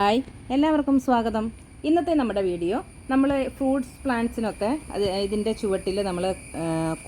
Hi എല്ലാവർക്കും സ്വാഗതം. ഇന്നത്തെ നമ്മുടെ വീഡിയോ നമ്മൾ ഫ്രൂട്ട്സ് പ്ലാന്റ്സിനൊക്കെ അത് ഇതിന്റെ ചുവട്ടിൽ നമ്മൾ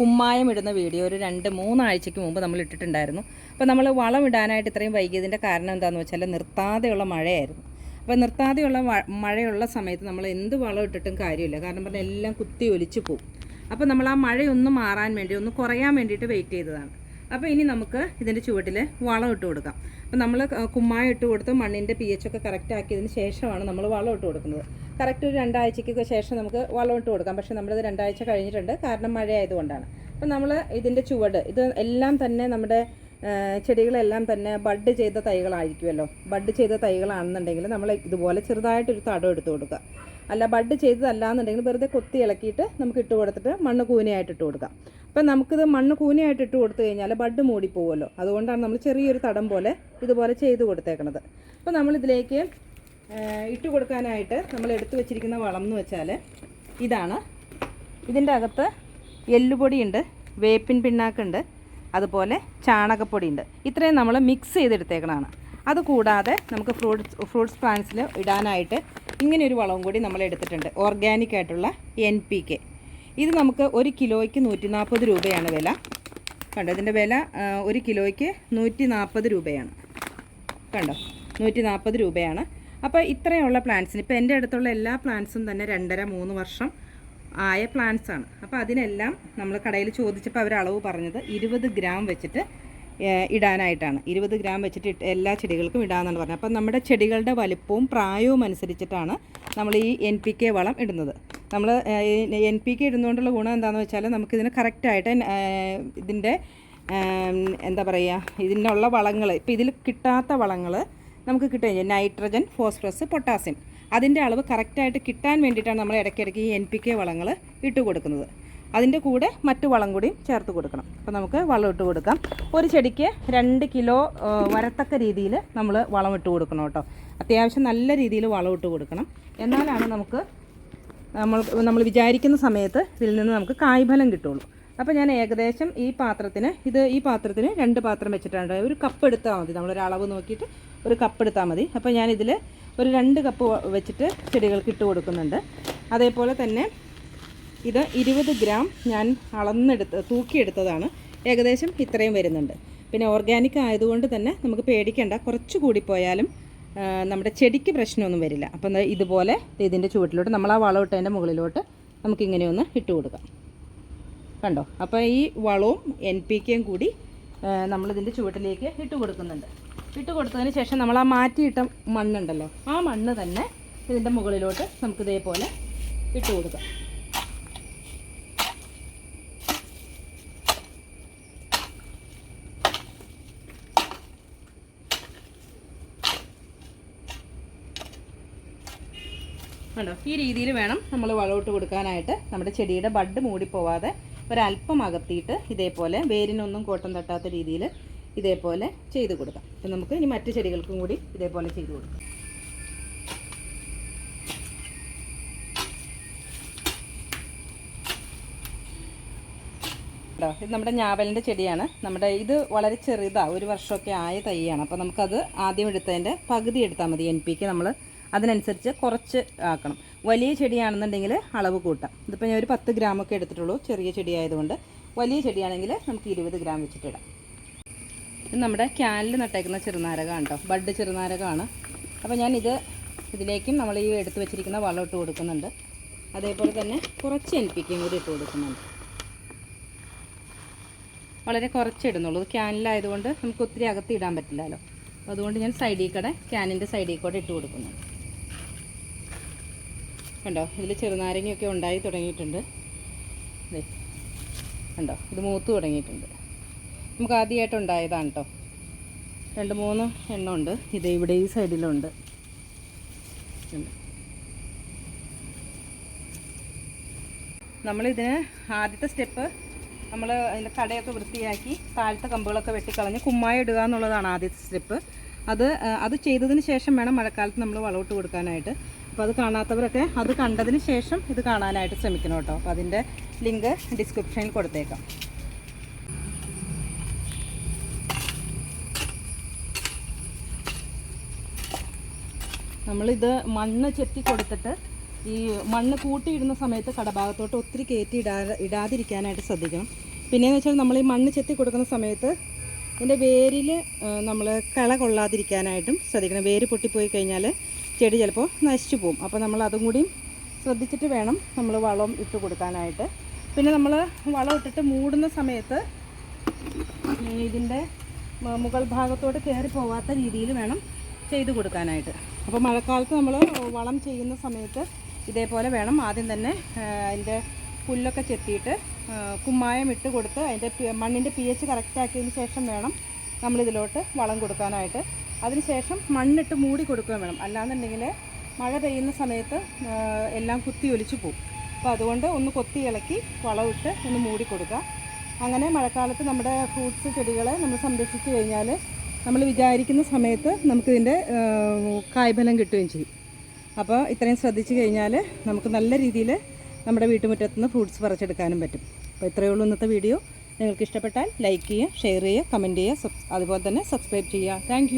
കുമ്മായം ഇടുന്ന വീഡിയോ ഒരു രണ്ട് മൂന്നാഴ്ചയ്ക്ക് മുമ്പ് നമ്മൾ ഇട്ടിട്ടുണ്ടായിരുന്നു. അപ്പോൾ നമ്മൾ വളം ഇടാനായിട്ട് ഇത്രയും വൈകിയതിന്റെ കാരണം എന്താണെന്ന് വെച്ചാൽ നിർത്താതെയുള്ള മഴയായിരുന്നു. അപ്പോൾ നിർത്താതെയുള്ള മഴയുള്ള സമയത്ത് നമ്മൾ എന്ത് വളം ഇട്ടിട്ടും കാര്യമില്ല. കാരണം പറഞ്ഞാൽ എല്ലാം കുത്തി ഒലിച്ചു പോകും അപ്പോൾ നമ്മൾ ആ മഴയൊന്ന് മാറാൻ വേണ്ടി ഒന്ന് കുറയാൻ വേണ്ടിയിട്ട് വെയിറ്റ് ചെയ്തതാണ്. അപ്പോൾ ഇനി നമുക്ക് ഇതിന്റെ ചുവട്ടിൽ വളം ഇട്ട് കൊടുക്കാം. അപ്പോൾ നമ്മൾ കുമ്മായം ഇട്ട് കൊടുത്ത് മണ്ണിന്റെ പി എച്ച് ഒക്കെ കറക്റ്റ് ആക്കിയതിന് ശേഷമാണ് നമ്മൾ വളം ഇട്ട് കൊടുക്കുന്നത്. കറക്റ്റ് ഒരു രണ്ടാഴ്ചയ്ക്കൊക്കെ ശേഷം നമുക്ക് വളം ഇട്ട് കൊടുക്കാം. പക്ഷേ നമ്മളത് രണ്ടാഴ്ച കഴിഞ്ഞിട്ടുണ്ട്. കാരണം മഴ ആയതുകൊണ്ടാണ് അപ്പോൾ നമ്മൾ ഇതിന്റെ ചുവട് ഇത് എല്ലാം തന്നെ നമ്മുടെ ചെടികളെല്ലാം തന്നെ ബഡ് ചെയ്ത തൈകളായിരിക്കുമല്ലോ. ബഡ് ചെയ്ത തൈകളാണെന്നുണ്ടെങ്കിൽ നമ്മൾ ഇതുപോലെ ചെറുതായിട്ടൊരു തടം എടുത്ത് കൊടുക്കുക. അല്ല ബഡ് ചെയ്തതല്ല എന്നുണ്ടെങ്കിൽ വെറുതെ കൊത്തി ഇളക്കിയിട്ട് നമുക്ക് ഇട്ട് കൊടുത്തിട്ട് മണ്ണ് കൂനയായിട്ട് ഇട്ട് കൊടുക്കാം. അപ്പം നമുക്കിത് മണ്ണ് കൂനയായിട്ട് ഇട്ട് കൊടുത്തു കഴിഞ്ഞാൽ ബഡ് മൂടിപ്പോവുമല്ലോ അതുകൊണ്ടാണ് നമ്മൾ ചെറിയൊരു തടം പോലെ ഇതുപോലെ ചെയ്ത് കൊടുത്തേക്കണത്. അപ്പോൾ നമ്മളിതിലേക്ക് ഇട്ട് കൊടുക്കാനായിട്ട് നമ്മൾ എടുത്തു വെച്ചിരിക്കുന്ന വളം എന്ന് വെച്ചാൽ ഇതാണ്. ഇതിന്റെ അകത്ത് എല്ലുപൊടിയുണ്ട് വേപ്പിൻ പിണ്ണാക്കുണ്ട് അതുപോലെ ചാണകപ്പൊടിയുണ്ട്. ഇത്രയും നമ്മൾ മിക്സ് ചെയ്തെടുത്തേക്കണതാണ്. അതുകൂടാതെ നമുക്ക് ഫ്രൂട്ട്സ് ഫ്രൂട്ട്സ് പ്ലാന്റ്സിൽ ഇടാനായിട്ട് ഇങ്ങനെ ഒരു വളവും കൂടി നമ്മൾ എടുത്തിട്ടുണ്ട് ഓർഗാനിക് ആയിട്ടുള്ള എൻ പി കെ ഇത് നമുക്ക് ഒരു കിലോയ്ക്ക് നൂറ്റി നാൽപ്പത് രൂപയാണ് വില. കണ്ടോ ഇതിന്റെ വില ഒരു കിലോയ്ക്ക് നൂറ്റി നാൽപ്പത് രൂപയാണ്. കണ്ടോ നൂറ്റി നാൽപ്പത് രൂപയാണ്. അപ്പോൾ ഇത്രയുള്ള പ്ലാന്റ്സിന് ഇപ്പോൾ എന്റെ അടുത്തുള്ള എല്ലാ പ്ലാന്റ്സും തന്നെ രണ്ടര മൂന്ന് വർഷം ആയ പ്ലാന്റ്സാണ് അപ്പോൾ അതിനെല്ലാം നമ്മൾ കടയിൽ ചോദിച്ചപ്പോൾ അവർ അളവ് പറഞ്ഞത് ഇരുപത് ഗ്രാം വെച്ചിട്ട് ഇടാനായിട്ടാണ്. ഇരുപത് ഗ്രാം വെച്ചിട്ട് എല്ലാ ചെടികൾക്കും ഇടാമെന്നാണ് പറഞ്ഞത്. അപ്പം നമ്മുടെ ചെടികളുടെ വലിപ്പവും പ്രായവും അനുസരിച്ചിട്ടാണ് നമ്മൾ ഈ എൻ പി കെ വളം ഇടുന്നത്. നമ്മൾ എൻ പി കെ ഇടുന്നതുകൊണ്ടുള്ള ഗുണം എന്താണെന്ന് വെച്ചാൽ നമുക്കിതിന് കറക്റ്റായിട്ട് ഇതിന്റെ എന്താ പറയുക ഇതിനുള്ള വളങ്ങൾ ഇപ്പോൾ ഇതിൽ കിട്ടാത്ത വളങ്ങൾ നമുക്ക് കിട്ടുകയും നൈട്രജൻ ഫോസ്ഫറസ് പൊട്ടാസ്യം. അതിന്റെ അളവ് കറക്റ്റായിട്ട് കിട്ടാൻ വേണ്ടിയിട്ടാണ് നമ്മൾ ഇടയ്ക്കിടയ്ക്ക് ഈ എൻ പി കെ വളങ്ങൾ ഇട്ട് കൊടുക്കുന്നത്. അതിന്റെ കൂടെ മറ്റു വളം കൂടിയും ചേർത്ത് കൊടുക്കണം. അപ്പോൾ നമുക്ക് വളം ഇട്ട് കൊടുക്കാം. ഒരു ചെടിക്ക് രണ്ട് കിലോ വരത്തക്ക രീതിയിൽ നമ്മൾ വളം ഇട്ട് കൊടുക്കണം കേട്ടോ. അത്യാവശ്യം നല്ല രീതിയിൽ വളം ഇട്ട് കൊടുക്കണം. എന്നാലാണ് നമുക്ക് നമ്മൾ നമ്മൾ വിചാരിക്കുന്ന സമയത്ത് ഇതിൽ നിന്ന് നമുക്ക് കായ്ഫലം കിട്ടുള്ളൂ. അപ്പോൾ ഞാൻ ഏകദേശം ഈ പാത്രത്തിന് ഇത് ഈ പാത്രത്തിന് രണ്ട് പാത്രം വെച്ചിട്ടാണ് ഒരു കപ്പ് എടുത്താൽ മതി. നമ്മളൊരു അളവ് നോക്കിയിട്ട് ഒരു കപ്പ് എടുത്താൽ മതി. അപ്പോൾ ഞാനിതിൽ ഒരു രണ്ട് കപ്പ് വെച്ചിട്ട് ചെടികൾക്ക് ഇട്ട് കൊടുക്കുന്നുണ്ട്. അതേപോലെ തന്നെ ഇത് ഇരുപത് ഗ്രാം ഞാൻ അളന്നെടുത്ത് തൂക്കിയെടുത്തതാണ്. ഏകദേശം ഇത്രയും വരുന്നുണ്ട്. പിന്നെ ഓർഗാനിക് ആയതുകൊണ്ട് തന്നെ നമുക്ക് പേടിക്കേണ്ട. കുറച്ച് കൂടിപ്പോയാലും പോയാലും നമ്മുടെ ചെടിക്ക് പ്രശ്നമൊന്നും വരില്ല. അപ്പം ഇതുപോലെ ഇതിന്റെ ചുവട്ടിലോട്ട് നമ്മൾ ആ വളം ഇട്ടതിന്റെ മുകളിലോട്ട് നമുക്കിങ്ങനെ ഒന്ന് ഇട്ട് കൊടുക്കാം. കണ്ടോ? അപ്പോൾ ഈ വളവും എൻ പി കെയും കൂടി നമ്മളിതിന്റെ ചുവട്ടിലേക്ക് ഇട്ട് കൊടുക്കുന്നുണ്ട്. ഇട്ട് കൊടുത്തതിന് ശേഷം നമ്മൾ ആ മാറ്റിയിട്ട മണ്ണുണ്ടല്ലോ ആ മണ്ണ് തന്നെ ഇതിന്റെ മുകളിലോട്ട് നമുക്കിതേപോലെ ഇട്ട് കൊടുക്കാം. കണ്ടോ? ഈ രീതിയിൽ വേണം നമ്മൾ വളമിട്ട് കൊടുക്കാനായിട്ട്. നമ്മുടെ ചെടിയുടെ ബഡ് മൂടിപ്പോവാതെ ഒരല്പം അകത്തിയിട്ട് ഇതേപോലെ വേരിനൊന്നും കോട്ടം തട്ടാത്ത രീതിയിൽ ഇതേപോലെ ചെയ്ത് കൊടുക്കാം. അപ്പം നമുക്ക് ഇനി മറ്റു ചെടികൾക്കും കൂടി ഇതേപോലെ ചെയ്ത് കൊടുക്കാം. ഇത് നമ്മുടെ ഞാവലിന്റെ ചെടിയാണ്. നമ്മുടെ ഇത് വളരെ ചെറുതാണ് ഒരു വർഷമൊക്കെ ആയ തൈയാണ്. അപ്പോൾ നമുക്കത് ആദ്യം എടുത്തതിന്റെ പകുതി എടുത്താൽ മതി. എൻ പിക്ക് നമ്മൾ അതിനനുസരിച്ച് കുറച്ച് ആക്കണം. വലിയ ചെടിയാണെന്നുണ്ടെങ്കിൽ അളവ് കൂട്ടാം. ഇതിപ്പോൾ ഞാൻ ഒരു പത്ത് ഗ്രാമൊക്കെ എടുത്തിട്ടുള്ളൂ. ചെറിയ ചെടിയായതുകൊണ്ട് വലിയ ചെടിയാണെങ്കിൽ നമുക്ക് ഇരുപത് ഗ്രാം വെച്ചിട്ടിടാം ഇത് നമ്മുടെ ക്യാനിൽ നട്ടേക്കുന്ന ചെറുനാരകമാണ് കേട്ടോ ബഡ് ചെറുനാരകമാണ് അപ്പോൾ ഞാൻ ഇത് ഇതിലേക്കും നമ്മൾ ഈ എടുത്ത് വെച്ചിരിക്കുന്ന വളം ഇട്ട് കൊടുക്കുന്നുണ്ട്. അതേപോലെ തന്നെ കുറച്ച് എൻ പിക്കും കൂടി ഇട്ട് കൊടുക്കുന്നുണ്ട്. വളരെ കുറച്ച് ഇടുന്നുള്ളൂ. ഇത് ക്യാനിലായതുകൊണ്ട് നമുക്ക് ഒത്തിരി അകത്ത് ഇടാൻ പറ്റില്ലല്ലോ. അതുകൊണ്ട് ഞാൻ സൈഡിൽ കൂടെ ക്യാനിന്റെ സൈഡിൽ കൂടെ ഇട്ട് കൊടുക്കുന്നുണ്ട്. കണ്ടോ? ഇതിൽ ചെറുനാരങ്ങയൊക്കെ ഉണ്ടായി തുടങ്ങിയിട്ടുണ്ട്. ദേ കണ്ടോ? ഇത് മൂത്ത് തുടങ്ങിയിട്ടുണ്ട്. നമുക്ക് ആദ്യമായിട്ട് ഉണ്ടായതാണ് കേട്ടോ രണ്ട് മൂന്ന് എണ്ണം ഉണ്ട് ഇത് ഇവിടെ ഈ സൈഡിലുണ്ട്. നമ്മളിതിന് ആദ്യത്തെ സ്റ്റെപ്പ് നമ്മൾ അതിന്റെ കടയൊക്കെ വൃത്തിയാക്കി താഴത്തെ കമ്പുകളൊക്കെ വെട്ടിക്കളഞ്ഞ് കുമ്മായ ഇടുക എന്നുള്ളതാണ് ആദ്യത്തെ സ്റ്റെപ്പ്. അത് അത് ചെയ്തതിന് ശേഷം വേണം മഴക്കാലത്ത് നമ്മൾ വളമിട്ട് കൊടുക്കാനായിട്ട്. അപ്പോൾ അത് കാണാത്തവരൊക്കെ അത് കണ്ടതിന് ശേഷം ഇത് കാണാനായിട്ട് ശ്രമിക്കണം കേട്ടോ. അപ്പോൾ അതിന്റെ ലിങ്ക് ഡിസ്ക്രിപ്ഷനിൽ കൊടുത്തേക്കാം. നമ്മളിത് മണ്ണ് ചെത്തി കൊടുത്തിട്ട് ഈ മണ്ണ് കൂട്ടിയിടുന്ന സമയത്ത് കടഭാഗത്തോട്ട് ഒത്തിരി കയറ്റി ഇടാ ഇടാതിരിക്കാനായിട്ട് ശ്രദ്ധിക്കണം. പിന്നെയെന്ന് വെച്ചാൽ നമ്മൾ ഈ മണ്ണ് ചെത്തി കൊടുക്കുന്ന സമയത്ത് ഇതിന്റെ വേരിൽ നമ്മൾ കള കൊള്ളാതിരിക്കാനായിട്ടും ശ്രദ്ധിക്കണം. വേര് പൊട്ടിപ്പോയി കഴിഞ്ഞാൽ ചെടി ചിലപ്പോൾ നശിച്ചു പോകും. അപ്പോൾ നമ്മൾ അതും കൂടിയും ശ്രദ്ധിച്ചിട്ട് വേണം നമ്മൾ വളം ഇട്ട് കൊടുക്കാനായിട്ട്. പിന്നെ നമ്മൾ വളം ഇട്ടിട്ട് മൂടുന്ന സമയത്ത് ഇതിന്റെ മുകൾ ഭാഗത്തോട്ട് കയറി പോവാത്ത രീതിയിൽ വേണം ചെയ്ത് കൊടുക്കാനായിട്ട്. അപ്പോൾ മഴക്കാലത്ത് നമ്മൾ വളം ചെയ്യുന്ന സമയത്ത് ഇതേപോലെ വേണം. ആദ്യം തന്നെ അതിന്റെ പുല്ലൊക്കെ ചെത്തിയിട്ട് കുമ്മായം ഇട്ട് കൊടുത്ത് അതിന്റെ മണ്ണിന്റെ പി എച്ച് കറക്റ്റാക്കിയതിന് ശേഷം വേണം നമ്മളിതിലോട്ട് വളം കൊടുക്കാനായിട്ട്. അതിനുശേഷം മണ്ണിട്ട് മൂടി കൊടുക്കുകയും വേണം. അല്ലാന്നുണ്ടെങ്കിൽ മഴ പെയ്യുന്ന സമയത്ത് എല്ലാം കുത്തി ഒലിച്ചു പോകും അപ്പോൾ അതുകൊണ്ട് ഒന്ന് കൊത്തി ഇളക്കി വളമിട്ട് ഒന്ന് മൂടി കൊടുക്കുക. അങ്ങനെ മഴക്കാലത്ത് നമ്മുടെ ഫ്രൂട്ട്സ് ചെടികളെ നമ്മൾ സംരക്ഷിച്ചു കഴിഞ്ഞാൽ നമ്മൾ വിചാരിക്കുന്ന സമയത്ത് നമുക്കിതിന്റെ കായ്ഫലം കിട്ടുകയും ചെയ്യും. അപ്പോൾ ഇത്രയും ശ്രദ്ധിച്ചു കഴിഞ്ഞാൽ നമുക്ക് നല്ല രീതിയിൽ നമ്മുടെ വീട്ടുമുറ്റത്ത് നിന്ന് ഫ്രൂട്ട്സ് പറിച്ചെടുക്കാനും പറ്റും. അപ്പോൾ ഇത്രയേ ഉള്ളൂ ഇന്നത്തെ വീഡിയോ. നിങ്ങൾക്ക് ഇഷ്ടപ്പെട്ടാൽ ലൈക്ക് ചെയ്യുക ഷെയർ ചെയ്യുക കമന്റ് ചെയ്യുക അതുപോലെ തന്നെ സബ്സ്ക്രൈബ് ചെയ്യുക. താങ്ക്